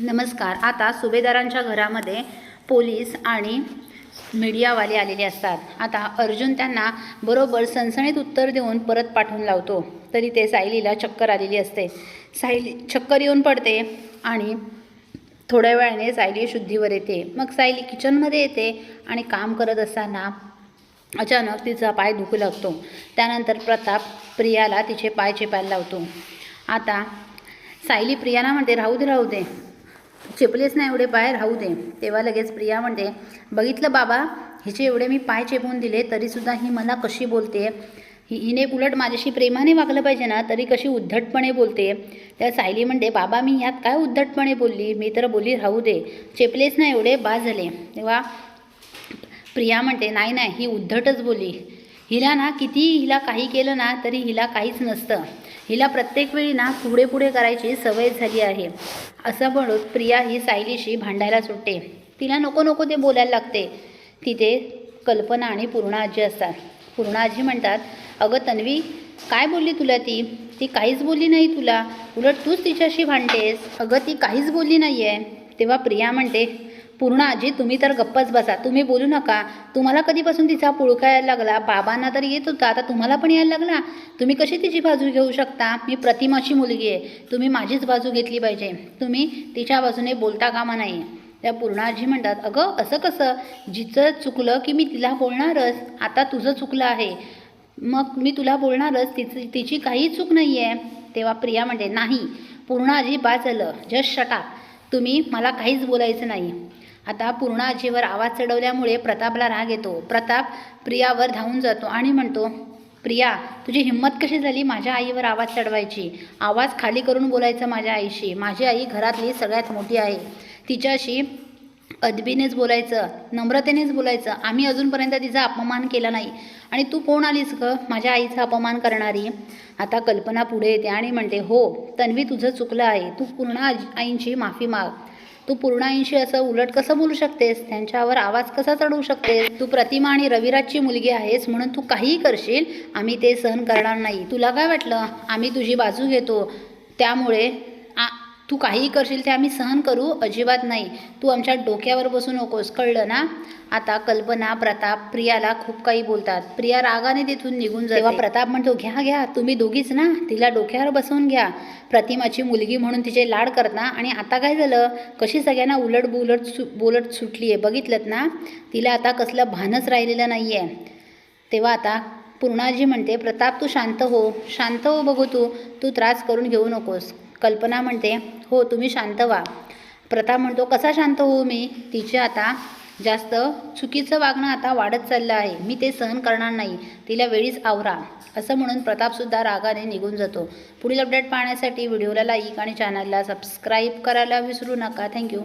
नमस्कार. आता सुभेदारांच्या घरामध्ये पोलीस आणि मीडियावाले आलेले असतात. आता अर्जुन त्यांना बरोबर सणसणीत उत्तर देऊन परत पाठवून लावतो. तरी ते सायलीला चक्कर आलेली असते. सायली चक्कर येऊन पडते आणि थोड्या वेळाने सायली शुद्धीवर येते. मग सायली किचनमध्ये येते आणि काम करत असताना अचानक तिचा पाय दुखू लागतो. त्यानंतर प्रताप प्रियाला तिचे पाय चेपायला लावतो. आता सायली प्रियाला म्हणते राहू दे राहू दे. चेपलेच नाही एवढे पाय राहू दे. तेव्हा लगेच प्रिया म्हणते बघितलं बाबा हिचे एवढे मी पाय चेपून दिले तरीसुद्धा ही मला कशी बोलते? ही हिने उलट माझ्याशी प्रेमाने वागलं पाहिजे ना तरी कशी उद्धटपणे बोलते? त्या सायली म्हणते बाबा मी यात काय उद्धटपणे बोलली? मी तर बोली राहू दे. चेपलेच नाही एवढे बा झाले. तेव्हा प्रिया म्हणते नाही नाही ही उद्धटच बोली. हिला ना किती हिला काही केलं ना तरी हिला काहीच नसतं. हिला प्रत्येक वेळी ना पुढे पुढे करायची सवय झाली आहे. असं म्हणून प्रिया ही सायलीशी भांडायला सुटते. तिला नको नको ते बोलायला लागते. तिथे कल्पना आणि पूर्णा आजी असतात. पूर्णा आजी म्हणतात अगं तन्वी काय बोलली तुला ती? ती काहीच बोलली नाही तुला. उलट तूच तिच्याशी भांडतेस. अगं ती काहीच बोलली नाही आहे तेव्हा प्रिया म्हणते पूर्ण आजी तुम्ही तर गप्पच बसा. तुम्ही बोलू नका. तुम्हाला कधीपासून तिचा पुळका यायला लागला? बाबांना तर येत होता. आता तुम्हाला पण यायला लागला? तुम्ही कशी तिची बाजू घेऊ शकता? मी प्रतिमाची मुलगी आहे. तुम्ही माझीच बाजू घेतली पाहिजे. तुम्ही तिच्या बाजूने बोलता कामा नाही त्या पूर्णाजी म्हणतात अगं असं कसं? जिचं चुकलं की मी तिला बोलणारच. आता तुझं चुकलं आहे. मग मी तुला बोलणारच. तिची तिची काही चूक नाही आहे तेव्हा प्रिया म्हणते नाही. पूर्ण आजी झालं जस्ट शटा तुम्ही मला काहीच बोलायचं नाही. आता पूर्ण आजीवर आवाज चढवल्यामुळे प्रतापला राग येतो. प्रताप प्रियावर धावून जातो आणि म्हणतो प्रिया तुझी हिंमत कशी झाली माझ्या आईवर आवाज चढवायची? आवाज खाली करून बोलायचं माझ्या आईशी. माझी आई घरातली सगळ्यात मोठी आहे. तिच्याशी अदबीनेच बोलायचं नम्रतेनेच बोलायचं. आम्ही अजूनपर्यंत तिचा अपमान केला नाही. आणि तू कोण आलीस ग? माझ्या आईचा अपमान करणारी. आता कल्पना पुढे येते आणि म्हणते हो तन्वी तुझं चुकलं आहे. तू पूर्ण आजी आईंची माफी माग. तू पूर्णाऐंशी असं उलट कसं बोलू शकतेस? त्यांच्यावर आवाज कसा चढवू शकतेस? तू प्रतिमा आणि रविराजची मुलगी आहेस म्हणून तू काहीही करशील आम्ही ते सहन करणार नाही. तुला काय वाटलं? आम्ही तुझी बाजू घेतो. त्यामुळे आ तू काहीही करशील ते आम्ही सहन करू अजिबात नाही. तू आमच्या डोक्यावर बसू नकोस कळलं ना? आता कल्पना प्रताप प्रियाला खूप काही बोलतात. प्रिया रागाने तिथून निघून जाते. तेव्हा प्रताप म्हणतो घ्या घ्या तुम्ही दोघीच ना? तिला डोक्यावर बसवून घ्या. प्रतिमाची मुलगी म्हणून तिचे लाड करता आणि आता काय झालं? कशी सगळ्यांना उलट बोलट सु बोलट सुटली आहे बघितलं ना? तिला आता कसलं भानच राहिलेलं नाही आहे तेव्हा आता पूर्णाजी म्हणते प्रताप तू शांत हो. शांत हो बघू तू. तू त्रास करून घेऊ नकोस. कल्पना म्हणते हो तुम्ही शांत व्हा. प्रताप म्हणतो कसा शांत होऊ मी? तिचे आता जास्त चुकीचं वागणं आता वाढत चाललं आहे. मी ते सहन करणार नाही. तिला वेळीच आवरा. असं म्हणून प्रतापसुद्धा रागाने निघून जातो. पुढील अपडेट पाहण्यासाठी व्हिडिओला लाईक आणि चॅनलला सबस्क्राईब करायला विसरू नका. थँक्यू